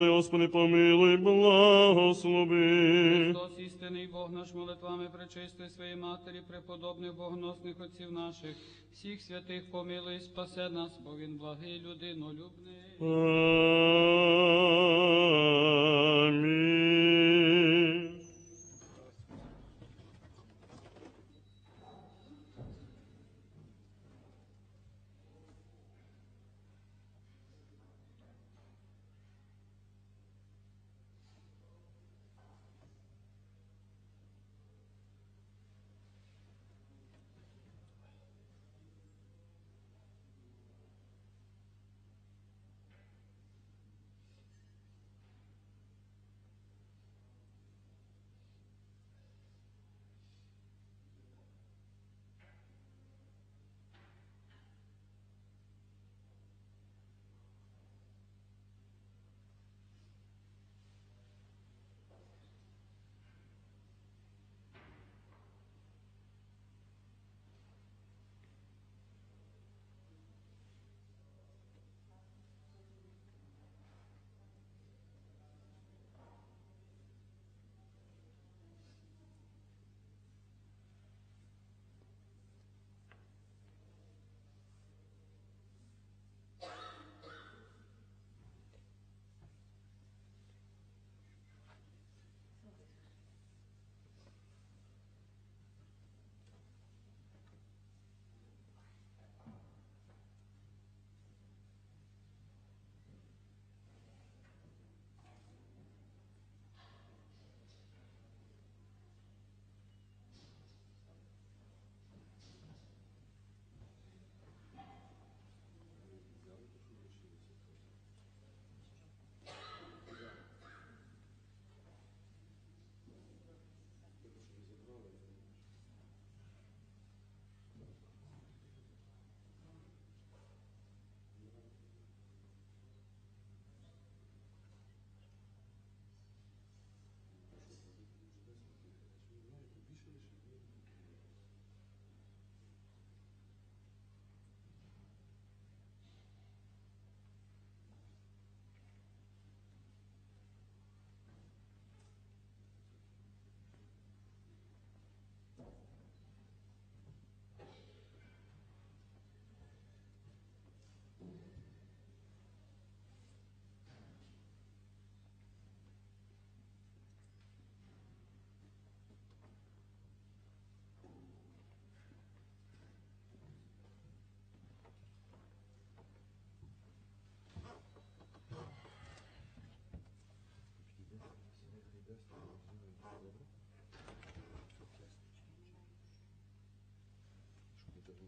Господи, помилуй, благослови. Христос, істинний Бог наш молитвами пречистої своєї матері, преподобних богоносних отців наших, всіх святих помилуй, спасе нас, бо він благий, людинолюбний. Амінь.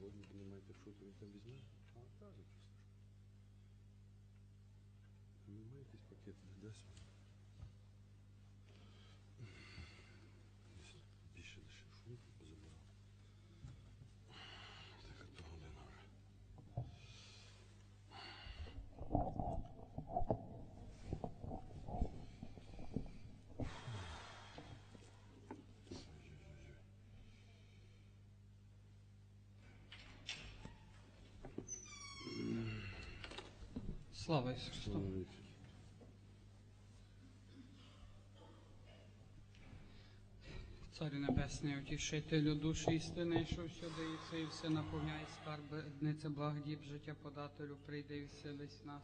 Володю піднімаєте в він там візьме? А, так, просто. Немає якийсь пакет, не дасть. Більше лише шутер позабирав. Так, то година вже. Ой-ой-ой. Слава Ісусу. Христу! Царю Небесний, утішителю душі істини, що всюди і все, і все наповняє скарби, дниця благодіб, життя подателю, прийде і вселись нас,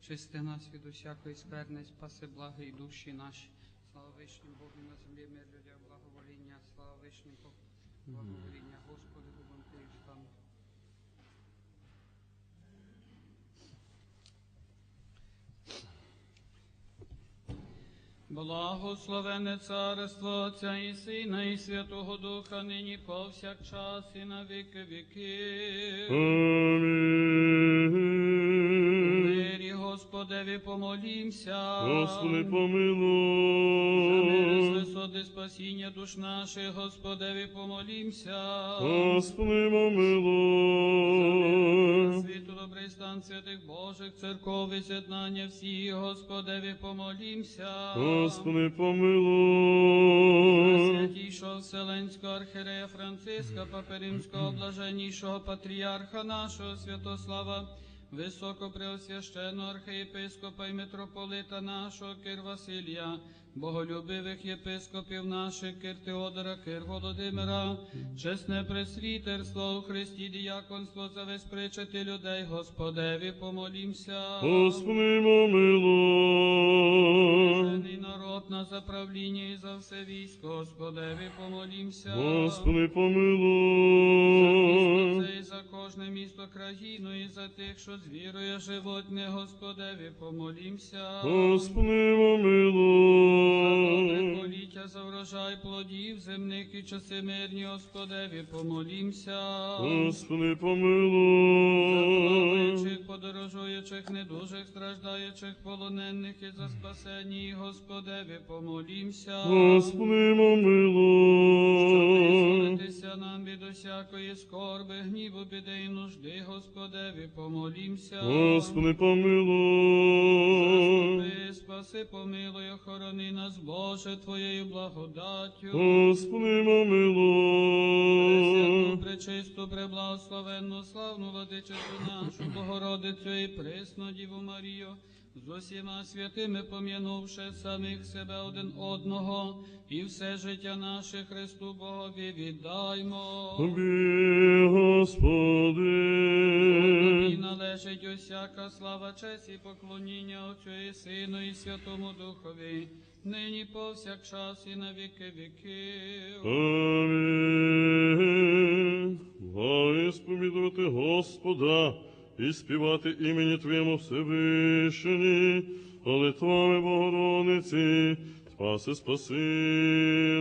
чисти нас від усякої скверни, спаси благої душі наші. Слава вишнім Богу на землі, мир людям, благовоління, слава вишнім Богу, благовоління, Господи, губом Ти і Благословене царство Отця і Сина, і Святого Духа, нині повсякчас і на віки віків. Амінь. Мирі Господеві помолімся. Господи, За мир висоти спасіння душ наших, Господеві помолімся. Господи, За помилуй. Світу святих Божих церков і з'єднання всіх, Господеві помолімся. Господи, помилуй. Святішого Вселенського архірея Франциска, Папи Римського, блаженнішого патріарха нашого Святослава, високопреосвященного архієпископа і митрополита нашого Кир Василія, боголюбивих єпископів наших Кир Теодора, Кир Володимира, чесне пресвітерство у Христі, діяконство за весь причити людей, Господеві помолімся. Господи, помилуй. Народ на заправління і за все військо, Господеві помолімся. Господи, помилуй. Місто країну, і за тих, що з вірою животне, Господеві помолімся. Господи, помилуй. Поліття за врожай плодів земних і часи мирні, Господеві помолімся. Господи, помилуй. Плаваючих, подорожуючих, недужих, страждаючих, полонених і за спасення, і Господеві помолімся. Господи, помилуй. Визволитися нам від усякої скорби, гніву, біди і нужди, Господеві помолімся. Господи, помилуй. Заступи, спаси, помилуй, охорони нас, Боже, Твоєю благодаттю. Господи, помилуй. Пречисту, преблагословенну, славну владичицю нашу, Богородицю і пресну Діву Марію, з усіма святими пом'янувши самих себе один одного, і все життя наше Христу Богові віддаймо. Тобі, Господи. І належить усяка слава, честь і поклоніння Отцю і Сину і Святому Духові, нині повсякчас і на віки віків. Амінь. Благо сповідувати Господа і співати імені Твоєму Всевишні, молитвами Богородиці, спаси, спаси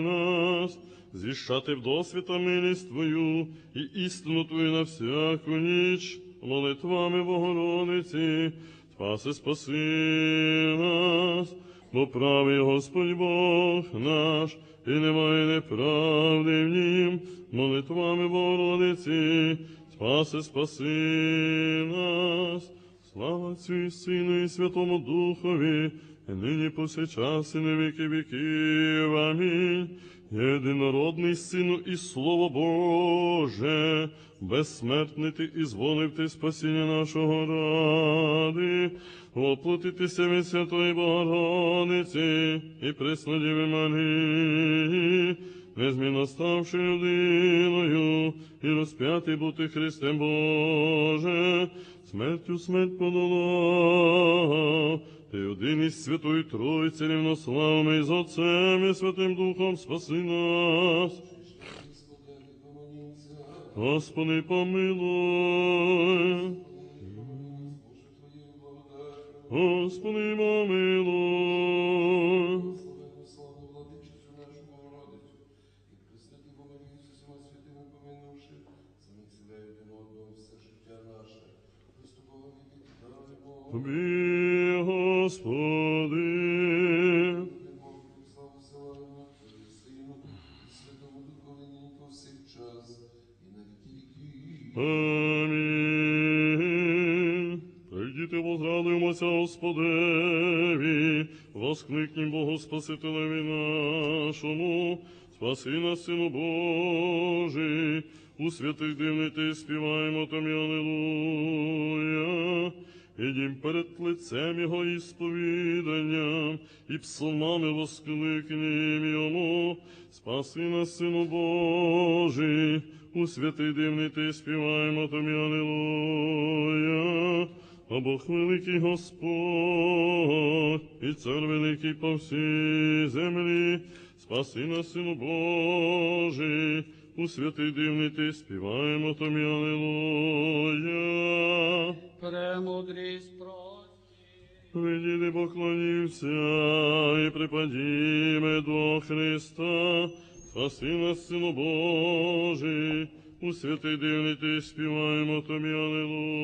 нас, зіщати в досвіта милість Твою і істину Твою на всяку ніч, молитвами Богородиці, спаси, спаси нас, бо правий Господь Бог наш, і немає неправди в нім, молитвами Богородиці, спаси, спаси нас, слава Отцю і Сину і Святому Духові, і нині повсякчас і на віки віків. Амінь. Єдинородний Сину і Слово Боже, безсмертний ти і зволив ти спасіння нашого ради, оплотитися від Святої Богородиці і Преснодіви Марії, незмінно ставши людиною, і розп'ятий бути Христем Боже, смертю смерть подолав, ти один із Святої Тройці рівнославний з Отцем і Святим Духом спаси нас. Господи, помилуй. Господи, помилуй. Господеві, воскликнім Богу Спасителеві нашому, спаси нас, Сину Божий, у святих дивний ти співаємо тобі, Алілуя. Ідім перед лицем Його і сповіданням, і псалмами воскликнім Йому, спаси нас, Сину Божий, у святий дивний ти співаємо тобі, Алілуя. А Бог великий Господь, і цар великий по всій землі, спаси нас, Сину Божий, у святий дивний ти співаємо тобі, Алілуя. Премудрість прості. Виділи, поклонівся і припадіме до Христа, спаси нас, Сину Божий, у святий дивний ти співаємо тобі, Алілуя.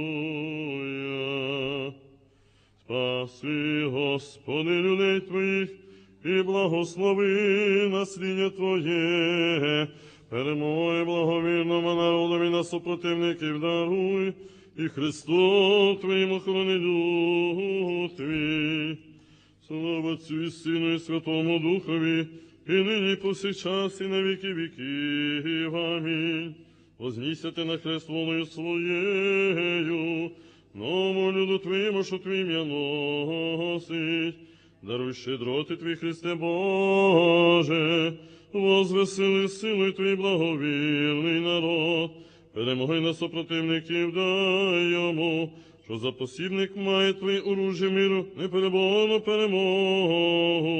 Спаси, Господи, людей Твоїх, і благослови наслідня Твоє, перемоги благовірному народові на супротивників даруй, і Христу Твоїм охорони Твій. Слава Отцю і Сину і Святому Духові, і нині і повсякчас, і на віки віків. Амінь. Вознісся ти на хрест волею своєю, Ному люду Твоєму, що Твій ім'я носить, даруй щедроти Твій Христе Боже, возвесели силою Твій благовірний народ, перемоги на супротивників дай йому, що за посібник має Твій оружие миру, непереборну перемогу.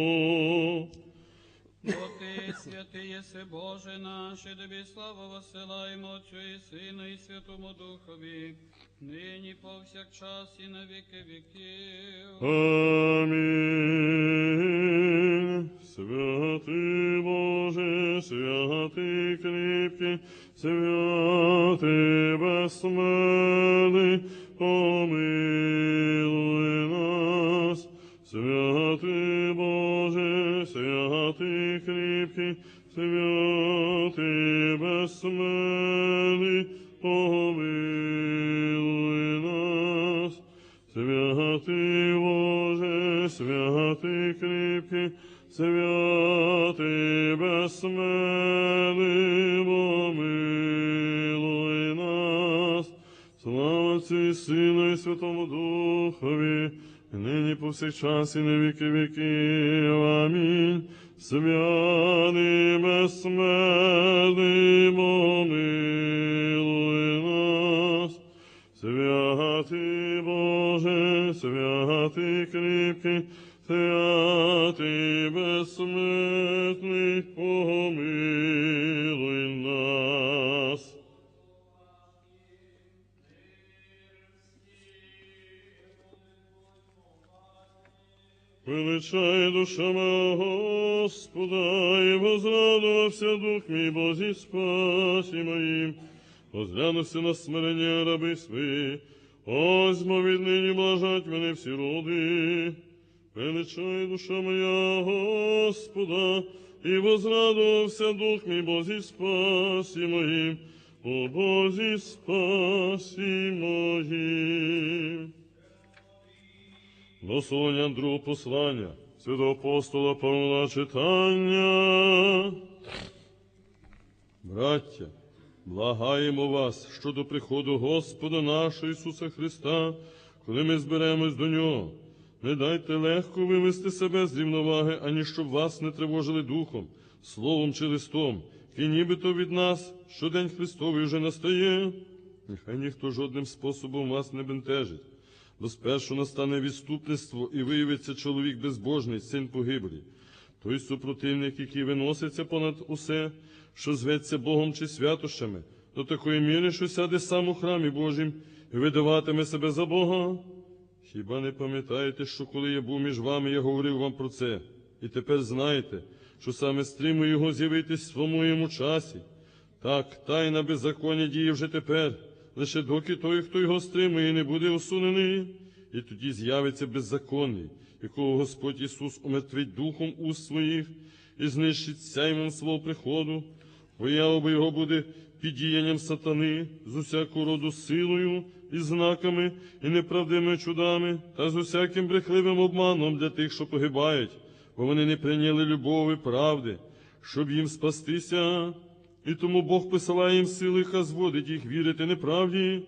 Бо ти святий єси Боже наш, і тобі славу посилаємо Отцю і Сину і Святому Духові, нині повсякчас і на віки віків. Амінь. Святий Боже, святий кріпкий, святий безсмертний, помилуй нас. Святий Боже, святий кріпкий, святий безсмертний, помилуй нас. Святий Боже, святий кріпкий, святий безсмертний, помилуй нас. Слава Отцю Сину і Святому Духові, нині повсякчас і на віки віків. Амінь. Святий безсмертний, помилуй нас. Святий Боже, святий кріпкий, святий безсмертний, помилуй Величай душа моя Господа, і возрадувався дух мій Божий спасі моїм, Возглянувся на смирення раби свої, ось мо віднині блажать мене всі роди. Величай душа моя Господа, і возрадувався дух мій Божий спасі моїм, о Божій спасі моїм. Благословення другого послання, святого апостола Павла читання. Браття, благаємо вас щодо приходу Господа нашого Ісуса Христа, коли ми зберемось до Нього. Не дайте легко вивести себе з рівноваги, ані щоб вас не тривожили духом, словом чи листом, і нібито від нас щодень Христовий вже настає. Нехай ніхто жодним способом вас не бентежить. Бо спершу настане відступництво і виявиться чоловік безбожний, син погиблі. Той супротивник, який виноситься понад усе, що зветься Богом чи святощами, до такої міри, що сяде сам у храмі Божім і видаватиме себе за Бога. Хіба не пам'ятаєте, що коли я був між вами, я говорив вам про це, і тепер знаєте, що саме стримую його з'явитись в моєму часі. Так, тайна беззаконня діє вже тепер, лише доки той, хто його стримує, не буде усунений, і тоді з'явиться беззаконний, якого Господь Ісус умертвить духом уст своїх і знищить сяймом свого приходу, поява його буде під діянням сатани з усякого роду силою і знаками, і неправдивими чудами, та з усяким брехливим обманом для тих, що погибають, бо вони не прийняли любові правди, щоб їм спастися. І тому Бог посилає їм сили, ха зводить їх вірити неправді,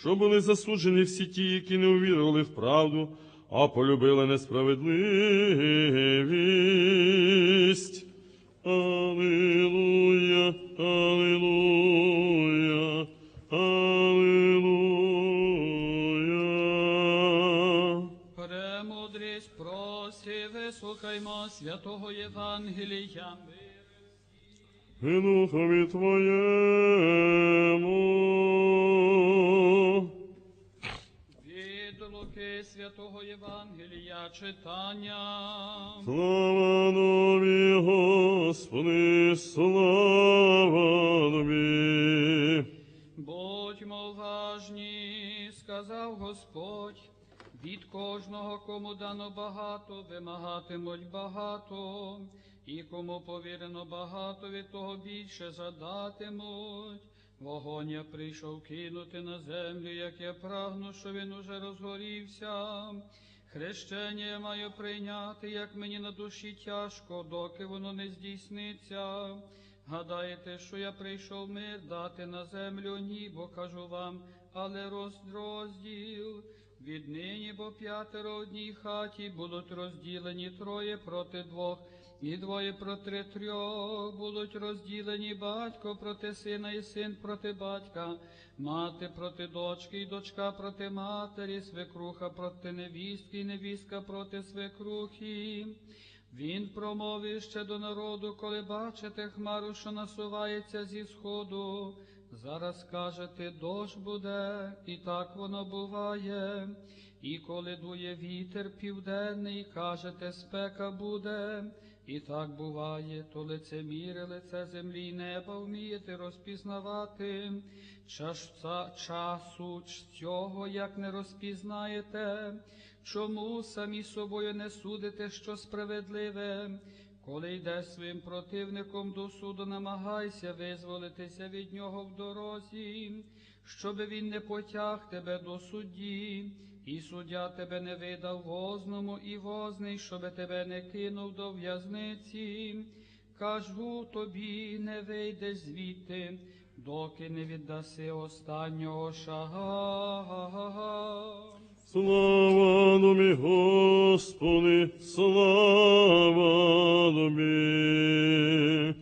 що були засуджені всі ті, які не увірували в правду, а полюбили несправедливість. Аллилуйя, Аллилуйя, Аллилуйя. Премудрість просі, вислухаймо святого Євангелія. І духові Твоєму. Від Луки святого Євангелія читання. Слава Тобі, Господи, слава Тобі. Будьмо уважні, сказав Господь. Від кожного, кому дано багато, вимагатимуть багато, і кому повірено багато, від того більше задатимуть. Вогонь я прийшов кинути на землю, як я прагну, що він уже розгорівся. Хрещення я маю прийняти, як мені на душі тяжко, доки воно не здійсниться. Гадаєте, що я прийшов мир дати на землю? Ні, бо кажу вам, але розділ. Віднині бо п'ятеро в одній хаті будуть розділені троє проти двох, і двоє проти трьох будуть розділені батько проти сина і син проти батька, мати проти дочки, і дочка проти матері, свекруха проти невістки, і невістка проти свекрухи. Він промовив ще до народу, коли бачите хмару, що насувається зі сходу. Зараз кажете, дощ буде, і так воно буває. І коли дує вітер південний, кажете, спека буде, і так буває, то лицеміре лице землі неба вмієте розпізнавати. Часу, часу цього, як не розпізнаєте, чому самі собою не судите, що справедливе? Коли йдеш своїм противником до суду, намагайся визволитися від нього в дорозі, щоби він не потяг тебе до судді, і суддя тебе не видав возному і возний, щоби тебе не кинув до в'язниці. Кажу тобі, не вийдеш звідти, доки не віддаси останнього шага. Слава тобі, Господи, слава тобі.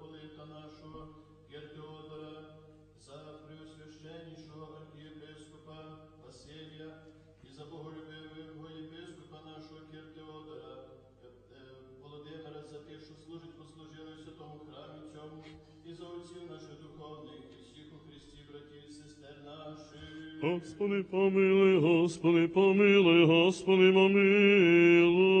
Митрополита нашого Кір за преосвященнішого архієпископа Василія, і за боголюбивого єпископа нашого Кір Теодора, е, е, Володимира, за тих, що служить, послужили святому храмі цьому, і за отців наших духовних, і всіх у Христі, братів і сестер наших. Господи, помилуй, Господи, помилуй, Господи, помилуй.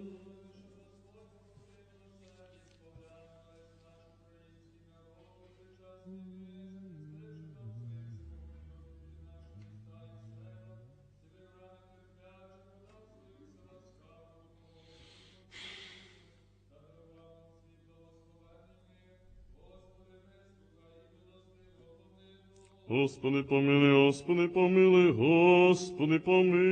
Господи, помилуй, Господи, помилуй, Господи, помилуй.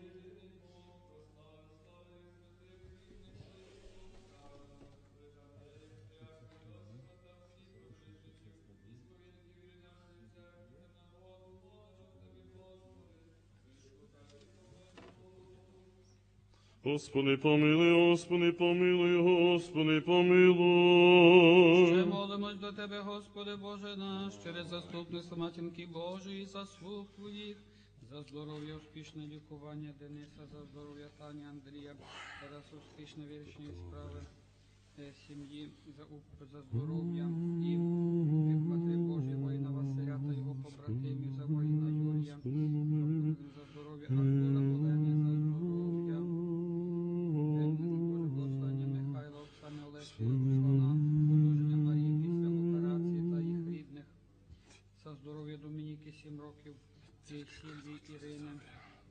Господи, помилуй, Господи, помилуй, Господи, помилуй. Ще молимось до Тебе, Господи Боже наш, через заступництво Матінки Божої, заслуг Твоїх, за здоров'я, успішне лікування Дениса, за здоров'я Тані Андрія, зараз успішне вирішення справи е, сім'ї, за, за здоров'я і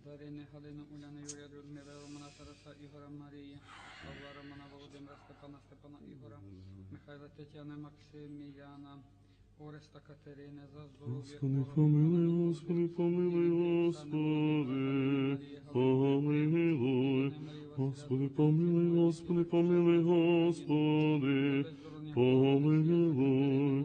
Дарини, Галини, Уляни, Юрія, Людмила, Романа, Тараса, Ігора, Марії, Павла, Романа, Володимира, Степана, Степана, Ігора, Михайла, Тетяни, Максиміляна, Ореста, Катерини, за здоров'я. Господи, помилуй, Господи, помилуй, Господи, помилуй. Господи, помилуй, Господи, помилуй, Господи, помилуй,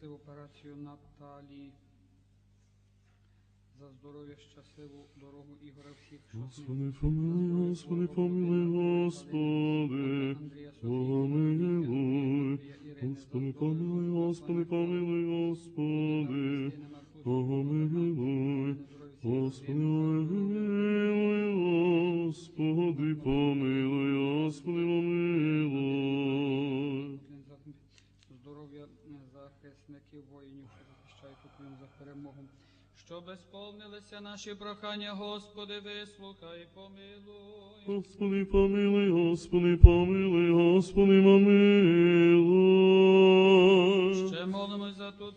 щасливу операцію Наталії, за здоров'я, щасливу дорогу Ігоря всіх. Господи, помилуй, Господи, помилуй, Господи, помилуй. Господи, помилуй, Господи, помилуй, Господи, помилуй. Господи, Щоб сповнилися наші прохання, Господи, вислухай, помилуй. Господи, помилуй, Господи, помилуй, Господи, помилуй. Ще молимось за тут